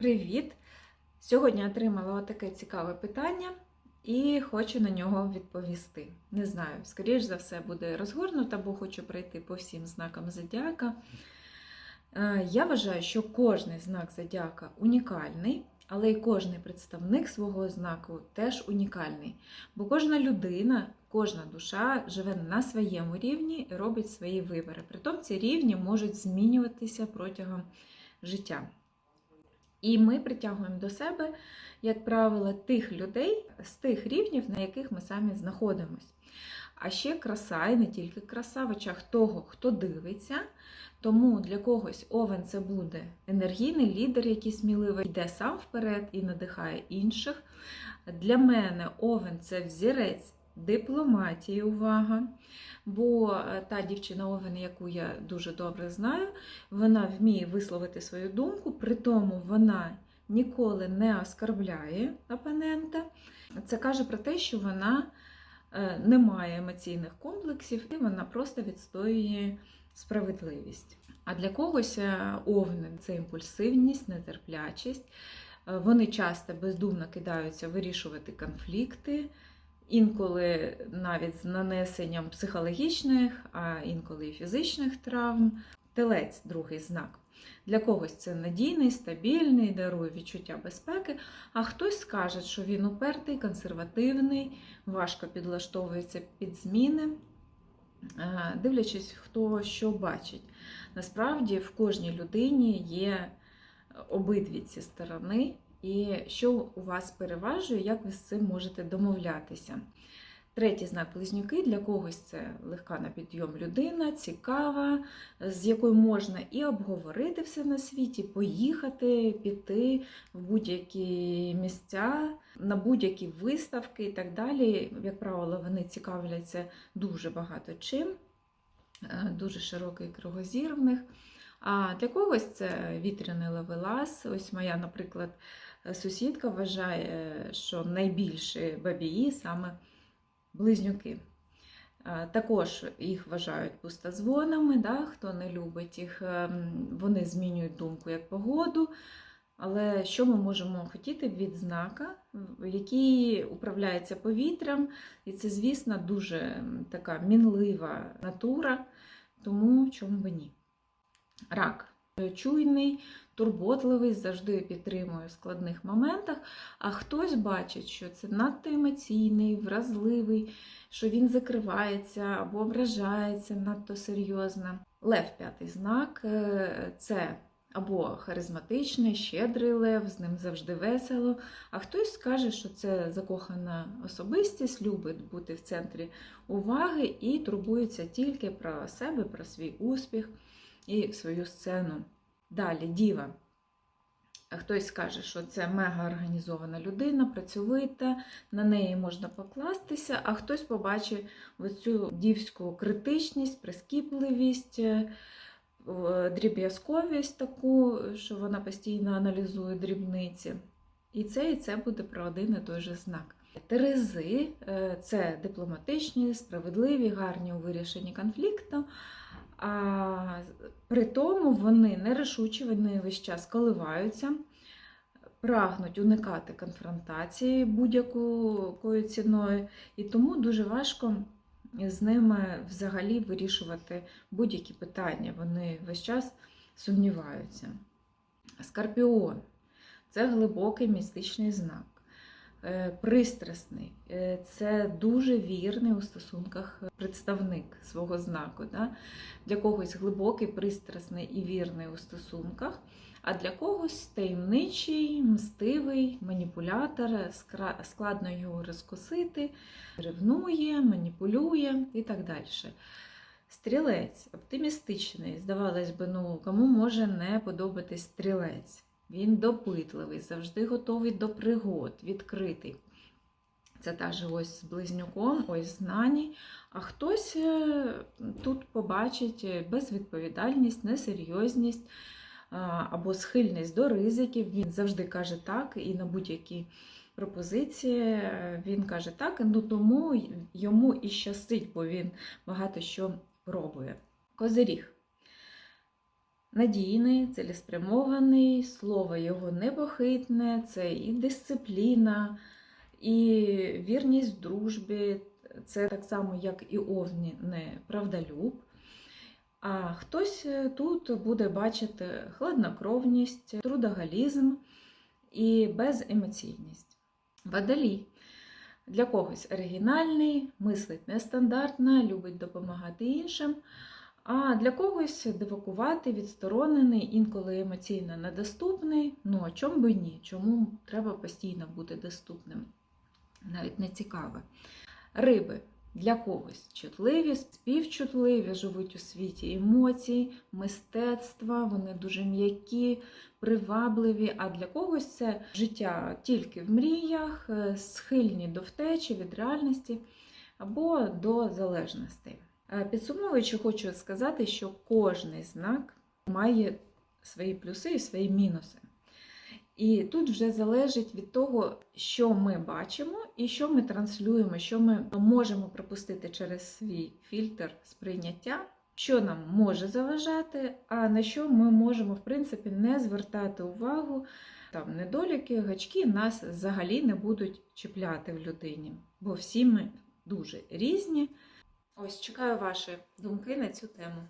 Привіт! Сьогодні отримала отаке цікаве питання і хочу на нього відповісти. Не знаю, скоріш за все буде розгорнуто, бо хочу пройти по всім знакам зодіака. Е, Я вважаю, що кожний знак зодіака унікальний, але й кожний представник свого знаку теж унікальний. Бо кожна людина, кожна душа живе на своєму рівні і робить свої вибори. Притом ці рівні можуть змінюватися протягом життя. І ми притягуємо до себе, як правило, тих людей з тих рівнів, на яких ми самі знаходимося. А ще краса, і не тільки краса, в очах того, хто дивиться. Тому для когось овен це буде енергійний лідер, який сміливо йде сам вперед і надихає інших. Для мене овен це взірець дипломатії, увага. Бо е, та дівчина Овен, яку я дуже добре знаю, вона вміє висловити свою думку, при тому вона ніколи не оскарбляє опонента. Це каже про те, що вона е, не має емоційних комплексів, і вона просто відстоює справедливість. А для когось е, овни це імпульсивність, нетерплячість. Вони часто бездумно кидаються вирішувати конфлікти, інколи навіть з нанесенням психологічних, а інколи і фізичних травм. Телець другий знак. Для когось це надійний, стабільний, дарує відчуття безпеки, а хтось скаже, що він упертий, консервативний, важко підлаштовується під зміни, Е, дивлячись, хто що бачить. Насправді в кожній людині є обидві ці сторони, і що у вас переважує, як ви з цим можете домовлятися. Третій знак близнюки для когось це легка на підйом людина, цікава, з якою можна і обговорити все на світі, поїхати, піти в будь-які місця, на будь-які виставки і так далі. Як правило, вони цікавляться дуже багато чим, е, дуже широкий кругозір в них. А для когось це вітряний лавелас. Ось моя, наприклад, сусідка вважає, що найбільші бабії саме близнюки. Також їх вважають пустозвонами, да, хто не любить їх, ем, вони змінюють думку як погоду. Але що ми можемо хотіти від знака, який управляється повітрям, і це, звісно, дуже така мінлива натура, тому чому би ні. Рак чуйний, турботливий, завжди підтримує в складних моментах, а хтось бачить, що це надто емоційний, вразливий, що він закривається або ображається надто серйозно. Лев п'ятий знак е, це або харизматичний, щедрий лев, з ним завжди весело. А хтось скаже, що це закохана особистість, любить бути в центрі уваги і турбується тільки про себе, про свій успіх і свою сцену. Далі діва. Хтось скаже, що це мега організована людина, працьовита, на неї можна покластися, а хтось побачить оцю дівську критичність, прискіпливість, е, дріб'язковість таку, що вона постійно аналізує дрібниці. І це і це буде про один і той же знак. Терези е, це дипломатичні, справедливі, гарні у вирішенні конфлікту. А при тому вони нерішучі, вони весь час коливаються, прагнуть уникати конфронтації будь-якою ціною, і тому дуже важко з ними взагалі вирішувати будь-які питання. Вони весь час сумніваються. Скорпіон це глибокий містичний знак. Е, Пристрасний, Е, це дуже вірний у стосунках представник свого знаку. Да? Для когось глибокий, пристрасний і вірний у стосунках, а для когось таємничий, мстивий, маніпулятор, складно його розкосити, ревнує, маніпулює і так далі. Стрілець оптимістичний, здавалось би, ну кому може не подобатись стрілець. Він допитливий, завжди готовий до пригод, відкритий. Це та же ось з близнюком, ось знані. А хтось е, тут побачить безвідповідальність, несерйозність або схильність до ризиків. Він завжди каже так, і на будь-які пропозиції е, він каже так, ну тому йому і щастить, бо він багато що пробує. Козиріг. Надійний, цілеспрямований, слово його непохитне, це і дисципліна, і вірність в дружбі, це так само, як і овні, не правдолюб. А хтось е, тут буде бачити хладнокровність, трудоголізм і беземоційність. Водолій для когось оригінальний, мислить нестандартно, любить допомагати іншим. А для когось дивакувати, відсторонений, інколи емоційно недоступний. Ну а чому би ні? Чому треба постійно бути доступним? Навіть не цікаве. Риби для когось чутливі, співчутливі, живуть у світі емоцій, мистецтва, вони дуже м'які, привабливі. А для когось це життя тільки в мріях, е, схильні до втечі від реальності або до залежностей. Е, Підсумовуючи, хочу сказати, що кожний знак має свої плюси і свої мінуси. І тут вже залежить від того, що ми бачимо і що ми транслюємо, що ми можемо пропустити через свій фільтр сприйняття, що нам може заважати, а на що ми можемо, в принципі, не звертати увагу. Там недоліки, гачки нас взагалі не будуть чіпляти в людині, бо всі ми дуже різні. Ось чекаю ваші думки на цю тему.